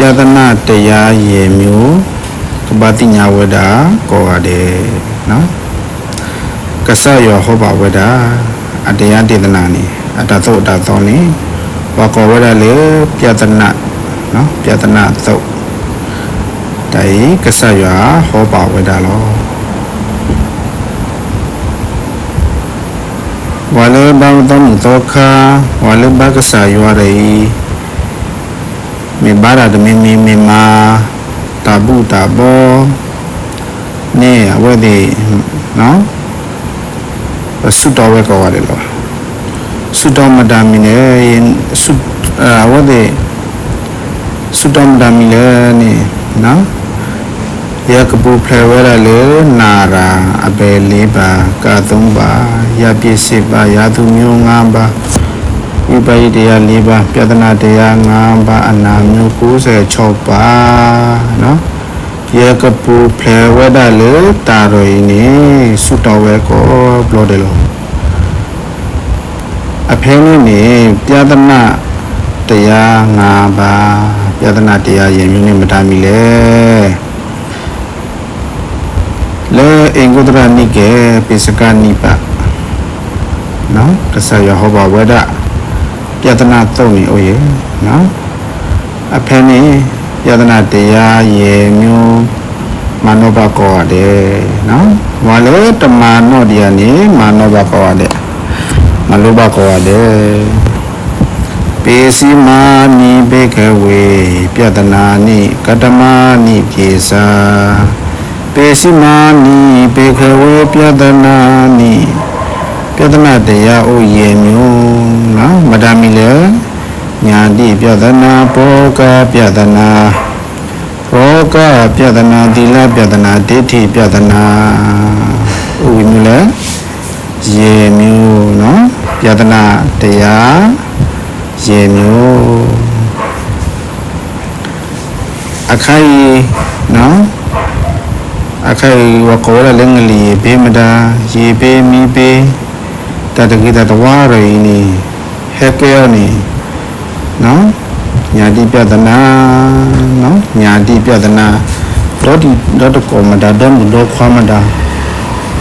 ပြဒနာတရားရေမျိုးကပ္ပတိညာဝဒကောရတယ်နော်ကဆယောဟောပါဝဒအတရားတေသနာနေအတသုတ်အတသောနေဝကောဝဒလေပြဒနာနော်ပြဒနာသုတ်တိုင်ကဆယောဟောပါဝဒလောဝါလေဘောင်းတောင်းသောခာဝါလေဘကဆာယောရေ မေဘာရတမင်းမင်းမင်းမာတာဘူးတာဘောနေအဝဲဒီနော်ဆုတော်ဝဲကောရတယ်လို့ဆုတော်မတာမီနေဆုအဝဲဒီဆုတော်မတာမီလေနေနော်ရကပူဖလဲဝဲရလေနာရာအပေလေးပါကာသုံးပါရပြည့်စစ်ပါရာသူမျိုးငါးပါ ဝိပယိတရား၄ပါးပြဒနာတရား၅ပါးအနာမျိုး96ပါးနော်ယေကပူဖလေဝဒလေတာရိုင်းနေစုတော်ဝဲကိုဘလို့တယ်လို့အဖဲနည်းနေပြဒနာတရား၅ပါးပြဒနာတရားရင်မျိုးနဲ့မတားမီလေလေအင်္ဂုတ္တရနိကေပိစကနိပနော်တဆရဟောဘဝဒ ယတနာတုံနေအိုရေနော်အဖေနေယတနာတရားရေမျိုးမနောဘကောရတယ်နော်ဝါလေတမနောတရားနေမနောဘကောရတယ်မလောဘကောရတယ်ပေစီမာနိဘေကဝေပြတနာနိကတမနိပြေစာပေစီမာနိဘေကဝေပြတနာနိ ပြဒနာတရားဥယျာဉ်မျိုးနော်မဒါမီလေညာတိပြဒနာဘောကပြဒနာဘောကပြဒနာသီလပြဒနာဒိဋ္ဌိပြဒနာဥယျာဉ်မျိုးလေရေမျိုးနော်ပြဒနာတရားရေမျိုးအခိုင်နော်အခိုင်ဝကောရလည်းငလီဘေးမတာရေဘေးမီဘေး တတကိတတဝါရင်းနီဟက်ကေယောနီနော်ညာတိပြဒနာနော်ညာတိပြဒနာတော့ဒီတော့တကောမတာတော့မလို့ခွာမတာ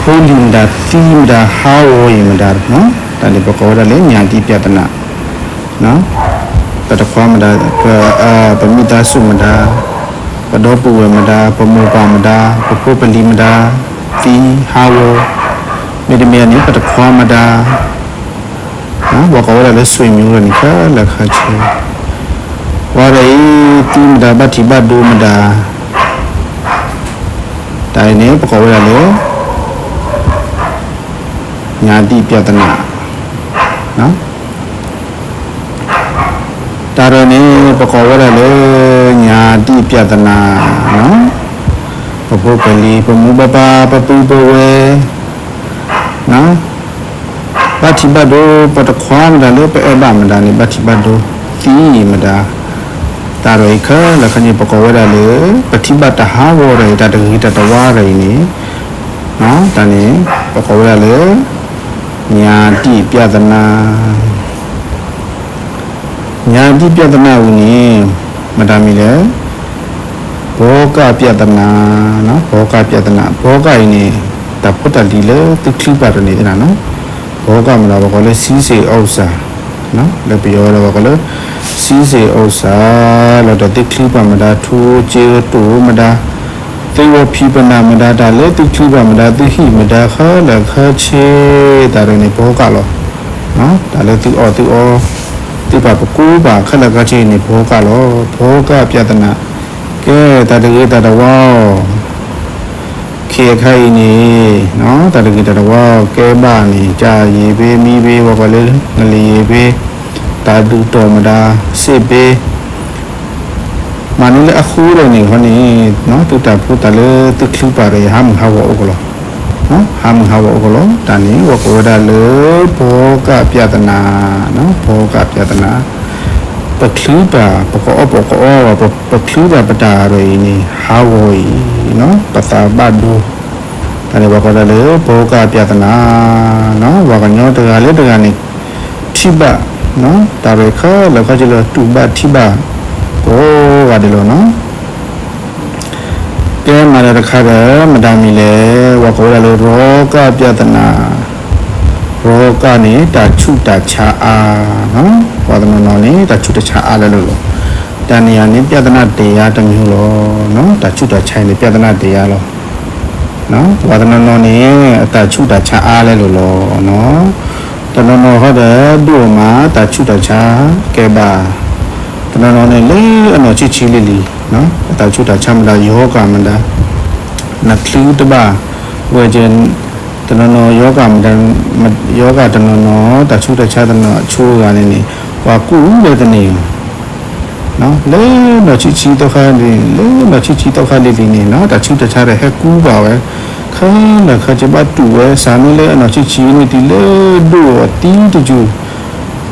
ဖူလင်ဒါတီမဒါဟာဝယမဒါနော်တန်ဒီပကောရလေညာတိပြဒနာနော်ပတခွာမတာအာပမိတာစုမတာပဒောပူဝမတာပမောပါမတာပပုပလီမတာတီဟာဝ မေတ္တမေနိပတခွာမတာနော်ဘောကောရလည်းဆွေမျိုးရနိခလက်ခချေဝရဤတိမတာဗတိဘဒုမတာတိုင်နေပကောရလည်းညာတိပြတနာနော်တာရနေပကောရလည်းညာတိပြတနာနော်ပပုပလီပမုပပပပုပဝေ နော်ပฏิบัติโดปตความดาเลเปเอบามดานี่ปฏิบัติโดตีมดาตารอยคละခဏပကောဝဒလေပฏิบัติဟာဝရတတခိတတဝါရိနေနော်တန်နေပကောဝဒလေညာတိပြဒနာညာတိပြဒနာဝနေမတာမီလေဘောကပြဒနာနော်ဘောကပြဒနာဘောကယနေ တပုတ္တလီလေတိခိပါရနေတာနော်ဘောကမလာဘောကလေစီးစေဥစ္စာနော်လက်ပြောတော့ဘောကလေစီးစေဥစ္စာလောတတိခိပါမတာထူကျေတူမတာသေဝဖိပနာမတာဒါလေတိခိပါမတာတိဟိမတာခါလခချေဒါရနေဘောကလောနော်ဒါလေတိအောတိအောတိပါပကူပါခလကချေနေဘောကလောဘောကပြဒနာကဲတတကေတတဝါ ခေခိုင်နေနော်တတကိတတဝါကဲပါနေကြာရေပေးမိပေးဘောကလေးငလီရေပေးတာဒူတော်မတာစစ်ပေးမနုလေအခုရနေခနေနော်တူတာဖူတလေတုခလူပါရဟမ်ဟာဝအောကလောနော်ဟမ်ဟာဝအောကလောတန်နေဝကောဒါလေဘောကပြဒနာနော်ဘောကပြဒနာ ပကလူပါပကောပကောပကလူပါပတာရင်းနေဟာဝီနော်ပသာဘဒူတန်နေဝကောဒါလေဘောကပြဒနာနော်ဝကညောတကလေတကနေထိဘနော်ဒါပဲခါလောက်ခါကျလို့တူဘထိဘပဘောပါတယ်လို့နော်ကဲမှာလည်းတစ်ခါပဲမတမ်းမီလေဝါကောရလို့ရောဂပြဒနာ ရောဂနေတာချုတာချာအားနော်ဝါဒနာနော်နေတာချုတချာအားလည်းလို့တဏှာနေပြဒနာတရားတစ်မျိုးလို့နော်တာချုတာချိုင်နေပြဒနာတရားလို့နော်ဝါဒနာနော်နေအတာချုတာချာအားလည်းလို့လို့နော်တဏှာနော်ဟုတ်တယ်တို့မှာတာချုတာချာကဲပါတဏှာနော်နေလေအနော်ချီချီလေးလီနော်အတာချုတာချမလားယောဂမလားနကလူတပါဝေကျင် တဏနောယောဂမတန်ယောဂတဏနောတချုတချတနောအချိုးကနေနေဟွာကုလေတနေနော်လေနော်ချီချီတော့ခါနေလေနော်ချီချီတော့ခါလေးလေးနေနော်တချုတချတဲ့ဟဲကူပါပဲခါနခချဘတူဝဲစာနလေနော်ချီချီနေဒီလေဒိုတီးတကျူ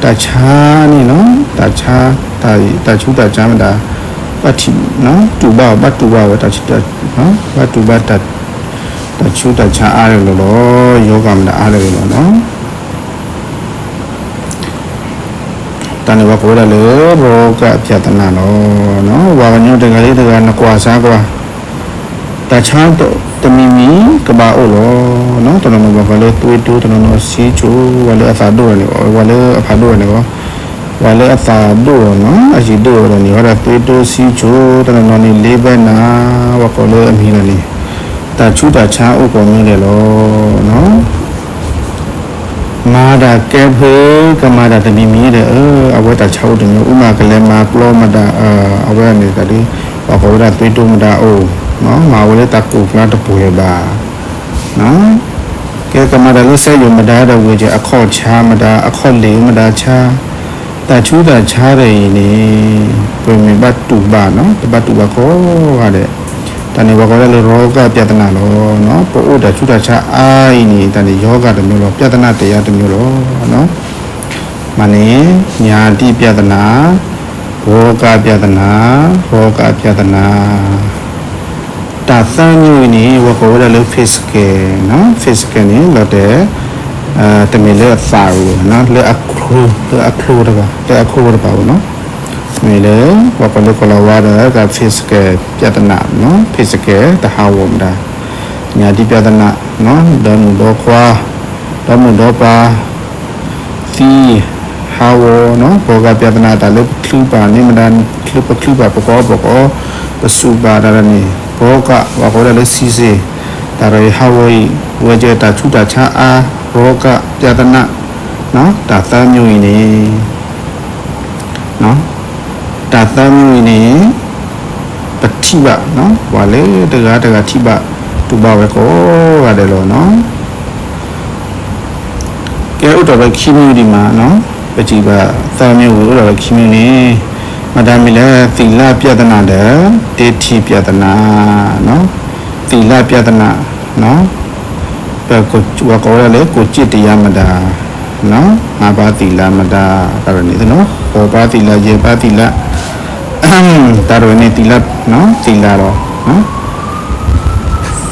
တချာနေနော်တချာတာတချုတချမတာပတိနော်တူပါဘ တ်တူပါဝတချုတနော်ဘတ်တူဘတ်တတချုတချာအားရလို့လို့ယောဂမတာအားရလို့နော်တန်ဝကောရလေရောကပြတနာနော်နော်ဝါကညောတကလေးတကနကွာစားကွာတချာတော့တမီမီကဘာအိုလောနော်တနနဘကလေးတွေးတူတနနစီချိုဝါလေအသာတို့ရလေဝါလေအဖာတို့ရလေကောဝါလေအသာတို့နော်အရှိတို့ရနေဟောတာတွေးတူစီချိုတနနနေလေးပဲနာဝကောလေးအမီနေ တာချူတာချာဥကောမြင်တယ်လို့နော်မာဒကဲဖေကမာဒတမီမီတဲ့အဝဲတာချာဥတမျိုးဥမာကလေးမာပလောမတာအဝဲနေတာဒီဘာခေါ်ရသွေးတုံမတာအိုးနော်မာဝလဲတကူကလာတပူရပါနော်ကဲကမာဒလို့ဆဲယူမတာတော့ဝေချအခေါ်ချာမတာအခေါ်လေးမတာချာတာချူတာချာတယ်နေပြင်မပတ်တူပါနော်တပတ်တူပါခေါ်ရတဲ့ တဏှာဘောကလည်းရောဂပြဒနာလောနော်ပို့ဥဒချူတာချာအိုင်းနေတဏှာယောဂတမျိုးလောပြဒနာတရားတမျိုးလောနော်မနေညာတိပြဒနာဘောကပြဒနာဘောကပြဒနာတာသံညိုနေဝကောရလို့ physical နော် physical နေလို့တဲ့အဲတမီလေစာရူနော်လေအခရူလေအခရူတော့လေအခရူတော့ပါဘူးနော် မေလေဝကလကလဝါဒက physical ပြဒနာနော် physical တဟာဝမဒါညာတိပြဒနာနော်ဒန်တော့ခွာဒမတော့ပါသီဟာဝနော်ဘောကပြဒနာတလို့ခလူပါနေမဒန်ခလူပခလူပါပကောပကောပစုပါဒရနေဘောကဝါခေါ်တယ်စီစီဒါရဟာဝီဝေကြတာချူတာချာအာဘောကပြဒနာနော်ဒါသမ်းမျိုးနေနော် ဒါသမ်းမျိုးနေပတိပနော်ဝါလေတကားတကားတိပတူပါပဲကိုရတယ်လို့နော်ကဲဥတော်ပဲခီမီဒီမှာနော်ပတိပသမ်းမျိုးကိုဥတော်ပဲခီမီနေမဒါမီလဲသီလပြဒနာတဲ့တေတိပြဒနာနော်သီလပြဒနာနော်ပဲကိုဝါကောရလေကိုจิตတရားမဒါနော်ငါးပါးသီလမဒါကရနေတယ်နော်ဟောပါသီလရေပါသီလ တာရနေသီလနော်သီလတော့နော်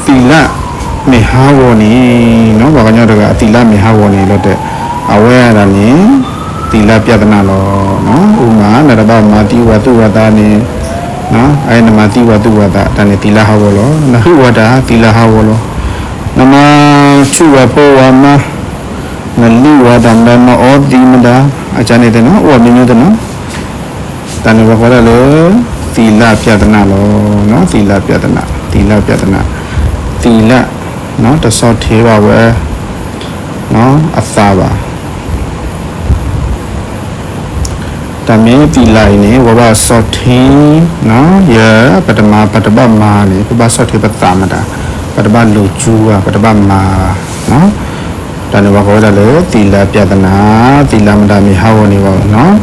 သီလမေဟာဝနီနော်ဘာကညတော့ကအသီလမေဟာဝနီလို့တဲ့အဝဲရတာနေသီလပြဒနာလောနော်ဥမာနရဘမာတိဝတုဝတာနေနော်အဲနမတိဝတုဝတာတန်သီလဟာဝလောနဟိဝတာသီလဟာဝလောနမချုဝဖောဝမနလိဝဒံနမဩတိမတာအချာနေတဲ့နော်ဩမြမျိုးတဲ့နော် တန်ဘခေါ်ရလေသီလပြဒနာလောနော်သီလပြဒနာသီလပြဒနာသီလနော်တဆောသေးပါပဲနော်အသာပါတမေတိလိုက်နေဝဘဆော့ထင်းနော်ရပတမပတပမာနေပပဆော့ထေပသမတာပတပလူကျူကပတပမာနော်တဏှာခေါ်တယ်လေသီလပြဒနာသီလမတာမီဟာဝနေပါနော်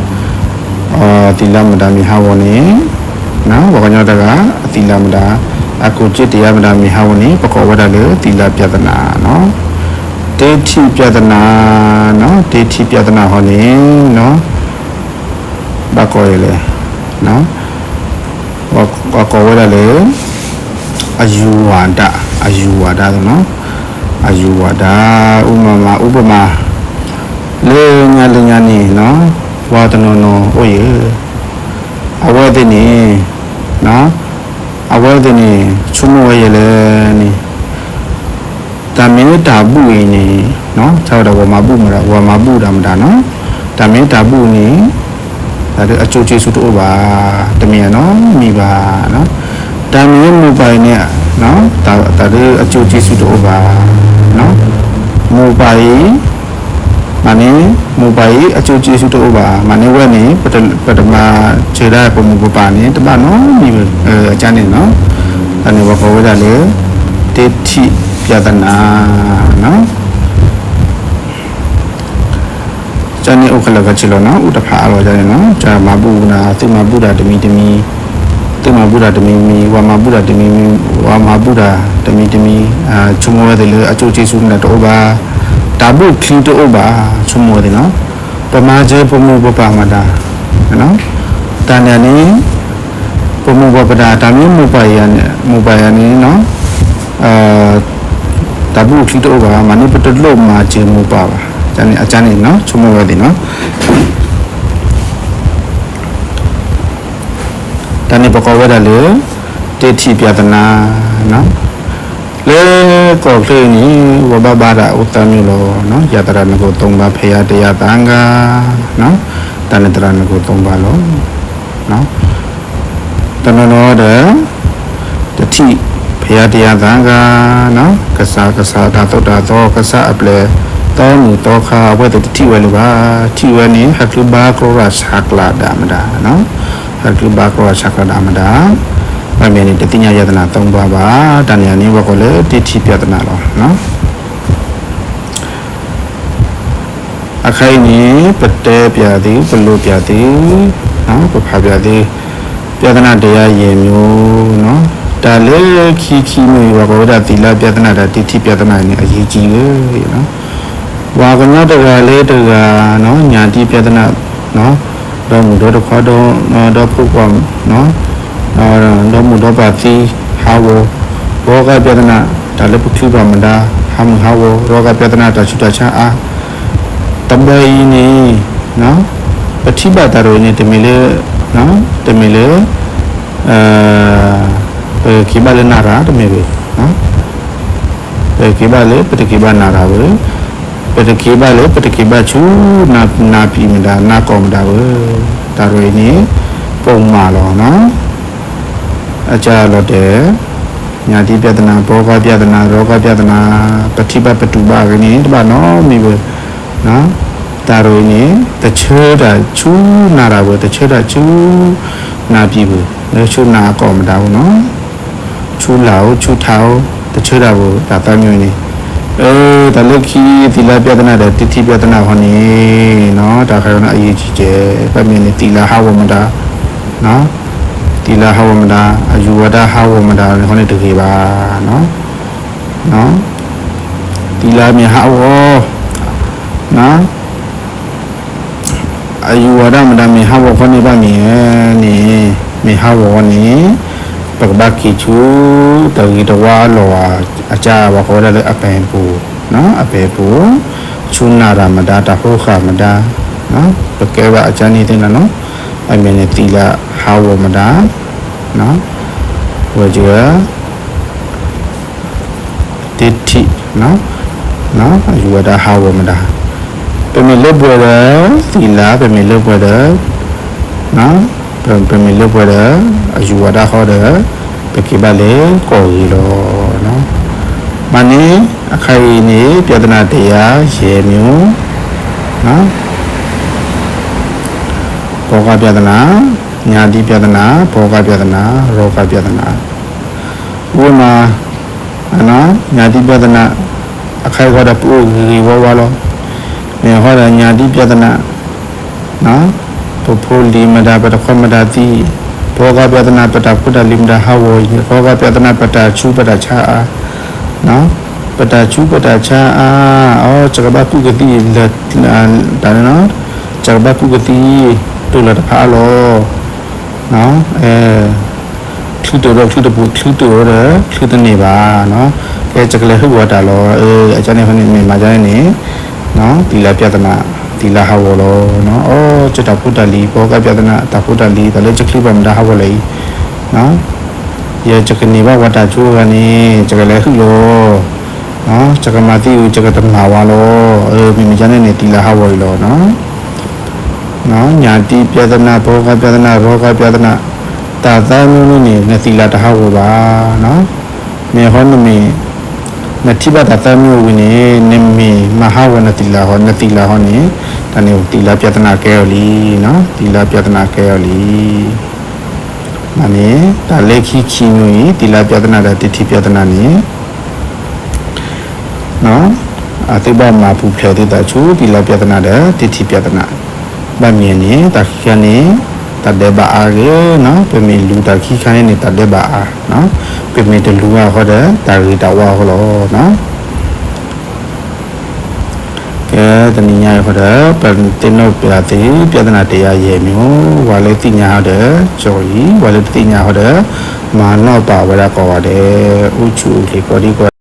အော်သီလမတာမီဟာဝနေနော်ဘောကညတကအသီလမတာအကုจิตတရားမတာမီဟာဝနေပကောဝဒလေသီလပြဒနာနော်တေတိပြဒနာနော်တေတိပြဒနာဟောနေနော်ဘာကောရလေနော်ဘာကောဝဒလေအယူဝါဒအယူဝါဒနော်အယူဝါဒဥမမဥပမာလေညာလေညာနေနော် ဝါဒနောနောဩယေအဝဲတဲ့နေနော်အဝဲတဲ့နေချုံမဝဲရလေနေတမင်းတာဘူးရင်းနေနော်ခြောက်တော့ဝမဘူးမလားဝမဘူးတာမတာနော်တမင်းတာဘူးနေဒါတို့အချိုချေစုတို့ပါတမင်းနော်မိပါနော်တမင်းမူပိုင်နဲ့နော်ဒါဒါတို့အချိုချေစုတို့ပါနော်မူပိုင် မနေမိုဘိုင်းအချိုချီစုတော့ပါမနေဝဲနေပထပထမခြေရပုံမူပါနေတမနော်ဒီအဲအချမ်းနေနော်အနေဘခေါ်ဝဲတယ်လေတိတိပြဒနာနော်ဇာနေဥက္ကလကချီလောနော်ဥတဖာလောဇာနေနော်ဇာမဘူနာသိမဘူဒတမီတမီသိမဘူဒတမီမီဝါမဘူဒတမီမီဝါမဘူဒတမီတမီအာချုံဝဲတယ်လေအချိုချီစုနေတော့ပါ ဒါဘုခင်းတော့ပါချုံဝဲတယ်နော်ပမာကျေပမှုပပမတာနော်တန်တယ်နေပမှုပပတာဒါမျိုးမူပါရနေမူပါရနေနော်အာဒါဘုခင်းတော့ပါမနိပတလို့မာကျေမူပါပါဇာနေအချမ်းနေနော်ချုံဝဲတယ်နော်တဏိပကောဝဒလေတေတိပြဒနာနော် လေကောကလေးနီဝဘဘာဒဥတ္တမျိုးလောနော်ယတရနကို၃ပါးဖေယတရားတန်ခါနော်တဏိတရနကို၃ပါးလောနော်တဏနောဒတတိဖေယတရားတန်ခါနော်ကစားကစားဒါသုတ္တသောကစားအပလေတောမူတောခါဝေတတိဝေလူပါတိဝေနိဟကလုဘာကရောရသကလာဒမဒါနော်ဟတ်လူဘာကောချက်ကဒမဒါ ဗမေနိတတိညာယတနာ၃ပါးပါတဏှာနိဘကောလေတိတိပြဒနာလောနော်အခိုင်နိပတဲပြသည်ဘလို့ပြသည်နော်ပဖပြသည်ပြဒနာတရားရေမျိုးနော်ဒါလေခီခီမျိုးဘကောဒသီလပြဒနာဒါတိတိပြဒနာနိအရေးကြီးပဲနော်ဝါကနောတကလေးတကနော်ညာတိပြဒနာနော်တော့မူတော့ခေါ်တော့တော့ပုပ္ပံနော် အာတော့မူတော့ပါတိဟာဝဘောကပြဒနာဒါလည်းပုခိပါမတာဟာမဟာဝရောဂပြဒနာတချူတချာအာတဘိနေနော်ပတိပါတရောနေတမီလေနော်တမီလေအဲကိဘလနာရာတမီပဲနော်အဲကိဘလေပတိကိဘနာရာပဲပတကိဘလေပတကိဘချူနာနာပြီမဒါနာကောမဒါဝဒါရင်းနေပုံမာလောနော် အကြလောတဲ့ညာတိပြဒနာဘောဂပြဒနာရောဂပြဒနာပฏิပတ်ပတုပါကနေတပါနော်မိဘနော်ဒါရင်းနေတချေတာချူနာတာဝတချေတာချူနာပြီဘူးလေချူနာကောမဒါဝနော်ချူလာချူထောက်တချေတာဘူးဒါတမျိုးနေအဲဒါလခီသီလပြဒနာတဲ့တိတိပြဒနာဟောနေနော်ဒါခရဏအရေးကြီးတယ်ပတ်မြင်နေသီလဟဝမတာနော် သီလဟဝမတာအယူဝဒဟဝမတာဟောနေတကယ်ပါနော်နော်သီလမြဟဝနော်အယူဝဒမတာမြဟဝခနေပါမြင်နေမြဟဝနေပကဘကီချူတဂီတဝါလောအကြဘခေါ်တယ်အပင်ပူနော်အပေပူချူနာရမဒါတဟုခမဒါနော်ပကဲဝအချန်နေတဲ့နော်အမေနေတီလာ ဟာဝမဒါနော်ဝကြတိတိနော်နော်ယူဝဒဟာဝမဒါပမေလဘွယ်သီလာပမေလဘွယ်နော်ပမေလဘွယ်အယူဝဒဟောတယ်ပကိဘလေကိုရီလောနော်မနီအခိုင်နေပြဒနာတရားရေမျိုးနော်ဘောဂပြဒနာ ညာတိပြဒနာဘောဂပြဒနာရောဂပြဒနာဥပမာနော်ညာတိပြဒနာအခိုင်ခေါ်တဲ့ပူရီဝဝလောမြေဟောတဲ့ညာတိပြဒနာနော်ပဖိုလီမဒါပတခွမဒါတိဘောဂပြဒနာပတဖုဒလိမဒါဟဝေဘောဂပြဒနာပတချူပတချာနော်ပတချူပတချာအာအောချကဘကုကတိလက်ဒါနော်ချကဘကုကတိတူလတဖာလော နော်အဲထူတော်ထူတပူထူတော်ရထူတနေပါနော်ကဲချကလေဟိုဝတာလောအဲအချမ်းနေခနေမှာကြနေနော်ဒီလာပြဒနာတီလာဟဝလောနော်အော်ချတာပုတ္တလီဘောကပြဒနာတပုတ္တလီတလေချကလိပမဒါဟဝလေနော်ယေချကနေဘဝတချိုးကနေချကလေဟုလောနော်ချကမတိဥချကတမနာဝါလောအေမိမချနဲ့နေတီလာဟဝလောနော် နော်ညာတိပြဒနာဘောကပြဒနာရောကပြဒနာတာသမျိုးမျိုးနေနေတီလာတဟဝပါနော်မေဟောနမေ na tiba da ta mi wi ne ne mi ma ha wa na tila ho na tila ho ne ta ne tila pya tana ke yo li no tila pya tana ke yo li ma ne ta le khi khi no yi tila pya tana da ti thi pya tana ne no a ti ba ma pu phya ti ta chu tila pya tana da ti thi pya tana ba mi ne ta khi ne တ တ်တဲ့ဘာအားရနော်ပြမေလူတခိခိုင်းနေတတ်တဲ့ဘာအားနော်ပြမေတလူကဟောတဲ့တာရီတဝါဟောလို့နော်ကဲတနည်းညာဟောတဲ့ပြန်တင်တော့ပြတဲ့ပြဒနာတရားရဲ့မျိုးဝါလေတိညာဟောတဲ့ကြော်ကြီးဝါလေတိညာဟောတဲ့မာနောပါဝရကောပါတယ်ဥချုလေကောဒီကော